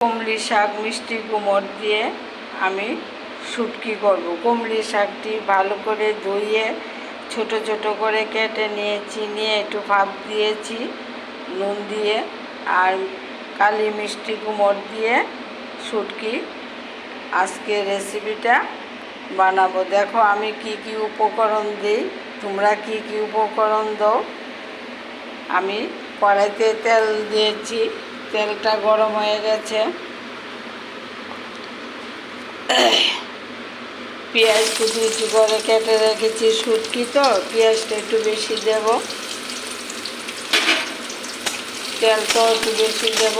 কুমড়ি শাক, মিষ্টি কুমড় দিয়ে আমি শুটকি করব। কুমড়ি শাকটি ভালো করে ধুয়ে ছোট ছোট করে কেটে নিয়েছি, নিয়ে একটু ভাপ দিয়েছি, নুন দিয়ে আর কালি মিষ্টি কুমড় দিয়ে শুটকি। আজকে রেসিপিটা বানাবো। দেখো আমি কি কি উপকরণ দিই, তোমরা কি কি উপকরণ দাও। আমি কড়াইতে তেল দিয়েছি তেলটা গরম হয়ে গেছে। পেঁয়াজ কুচি কুচি করে কেটে রেখেছি, শুটকি তো, পেঁয়াজটা একটু বেশি দেব। তেলটাও একটু বেশি দেব।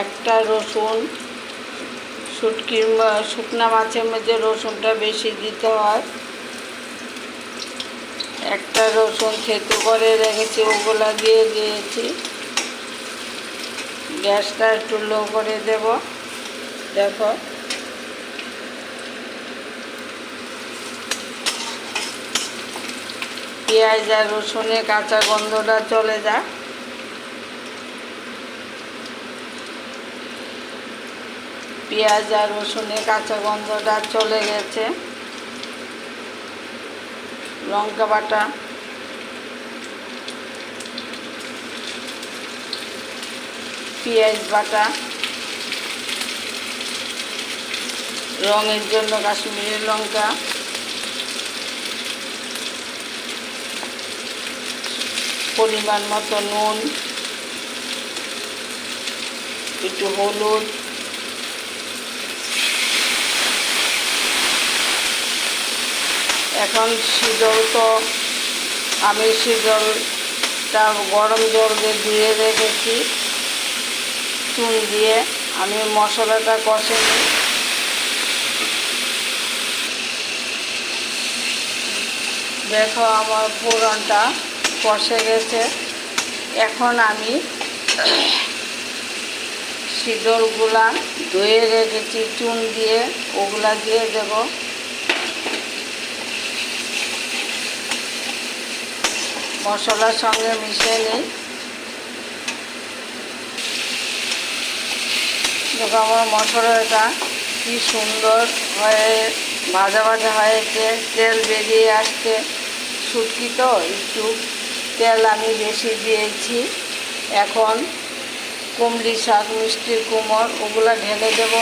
একটা রসুন শুটকির ম- শুকনা মাছের মধ্যে রসুনটা বেশি দিতে হয়। একটা রসুন থেতু করে রেখেছি, ওগুলা দিয়ে দিয়েছি। গ্যাসটা একটু লো করে দেব। দেখো। পেঁয়াজ আর রসুনের কাঁচা গন্ধটা চলে যায় পেঁয়াজ আর রসুনের কাঁচা গন্ধটা চলে গেছে। লঙ্কা বাটা। পেঁয়াজ বাটা। রঙের জন্য কাশ্মীরি লঙ্কা। পরিমাণ মতো নুন। একটু হলুদ। এখন শীতল তো আমি শীতলটা গরম জল দিয়ে ধুয়ে রেখেছি। চুন দিয়ে আমি মশলাটা কষে নিই। দেখো আমার ফোড়নটা কষে গেছে। এখন আমি শীতলগুলা ধুয়ে রেখেছি। চুন দিয়ে ওগুলা দিয়ে দেবো। মশলার সঙ্গে মিশিয়ে নিই। দেখো আমার মশলাটা কি সুন্দর হয়ে ভাজা ভাজা হয়েছে, তেল বেরিয়ে আসছে। শুটকি তো, একটু তেল আমি বেশি দিয়েছি। এখন কুমড়ি শাক, মিষ্টির কুমড়, ওগুলো ঢেলে দেব।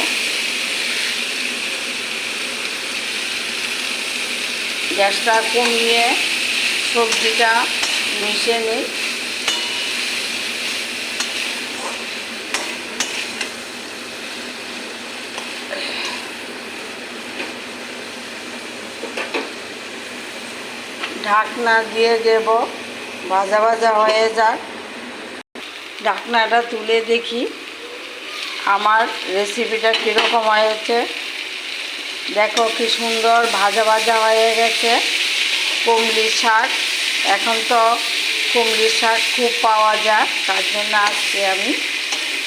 গ্যাসটা কমিয়ে সবজিটা মিশিয়ে নিই। ঢাকনা দিয়ে দেব, ভাজা ভাজা হয়ে যাক। ঢাকনাটা তুলে দেখি আমার রেসিপিটা কীরকম হয়েছে। দেখো কি সুন্দর ভাজা ভাজা হয়ে গেছে। কুমড়ি শাক এখন তো কুমড়ি শাক খুব পাওয়া যায়, তার জন্য আজকে আমি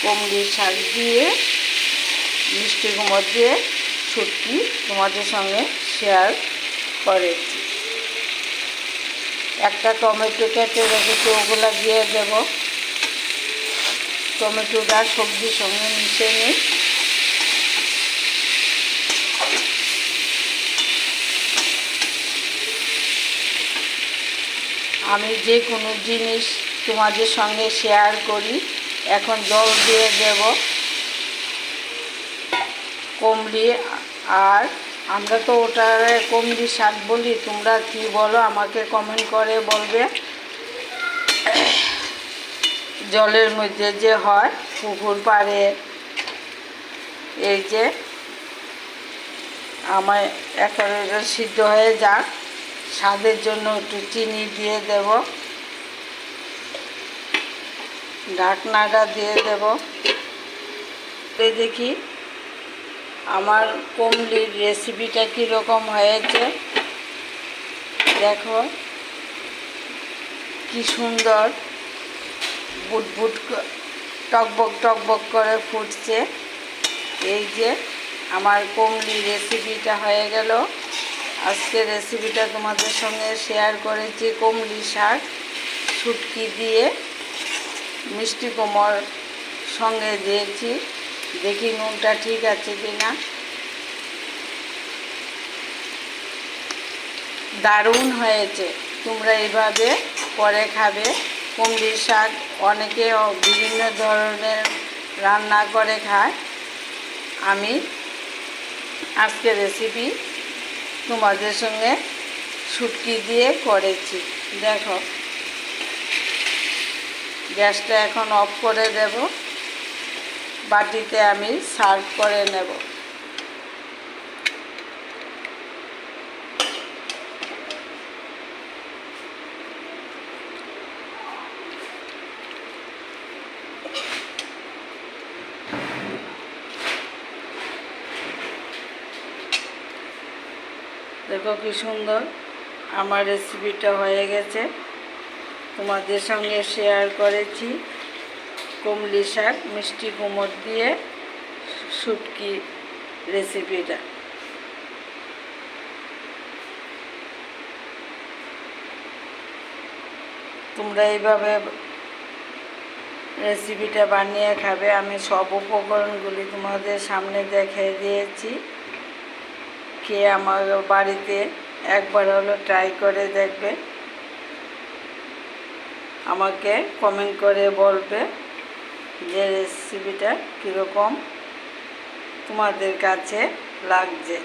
কুমড়ি শাক দিয়ে, মিষ্টি কুমড় দিয়ে ছুটকি তোমাদের সঙ্গে শেয়ার করেছি। একটা টমেটো কেটে রেখেছি, ওগুলো দিয়ে দেব। টমেটোটা সবজির সঙ্গে মিশে নিই। আমি যে কোনো জিনিস তোমাদের সঙ্গে শেয়ার করি। এখন জল দিয়ে দেব। কুমড়ি আর আমরা তো ওটারে কুমড়ি শাক বলি, তোমরা কি বলো, আমাকে কমেন্ট করে বলবে। জলের মধ্যে যে হয়, পুকুর পাড়ে, এই যে আমার এখন এটা সিদ্ধ হয়ে যাক। স্বাদের জন্য একটু চিনি দিয়ে দেব। ঢাকনাটা দিয়ে দেব। দেখি, আমার কুমড়ির রেসিপিটা কীরকম হয়েছে। দেখো, কি সুন্দর, বুটবুট টকবক টকবক করে ফুটছে। এই যে, আমার কুমড়ি রেসিপিটা হয়ে গেল। আজকে রেসিপিটা তোমাদের সঙ্গে শেয়ার করেছি কমলি শাক, শুটকি দিয়ে। মিষ্টি কোমর সঙ্গে দিয়েছি। দেখি নুনটা ঠিক আছে কি না দারুণ হয়েছে। তোমরা এইভাবে করে খাবে। কুমড়ি শাক অনেকে বিভিন্ন ধরনের রান্না করে খায়। আমি আজকে রেসিপি তোমাদের সঙ্গে শুটকি দিয়ে করেছি। দেখো। গ্যাসটা এখন অফ করে দেব। বাটিতে আমি সার্ভ করে নেব। দেখো কি সুন্দর। আমার রেসিপিটা হয়ে গেছে। তোমাদের সঙ্গে শেয়ার করেছি। কুমলি শাক, মিষ্টি কুমড় দিয়ে শুটকি রেসিপিটা তোমরা এইভাবে রেসিপিটা বানিয়ে খাবে। আমি সব উপকরণগুলি তোমাদের সামনে দেখে দিয়েছি। খেয়ে আমার বাড়িতে একবার হলো ট্রাই করে দেখবে। আমাকে কমেন্ট করে বলবে যে রেসিপিটা কীরকম তোমাদের কাছে লাগছে।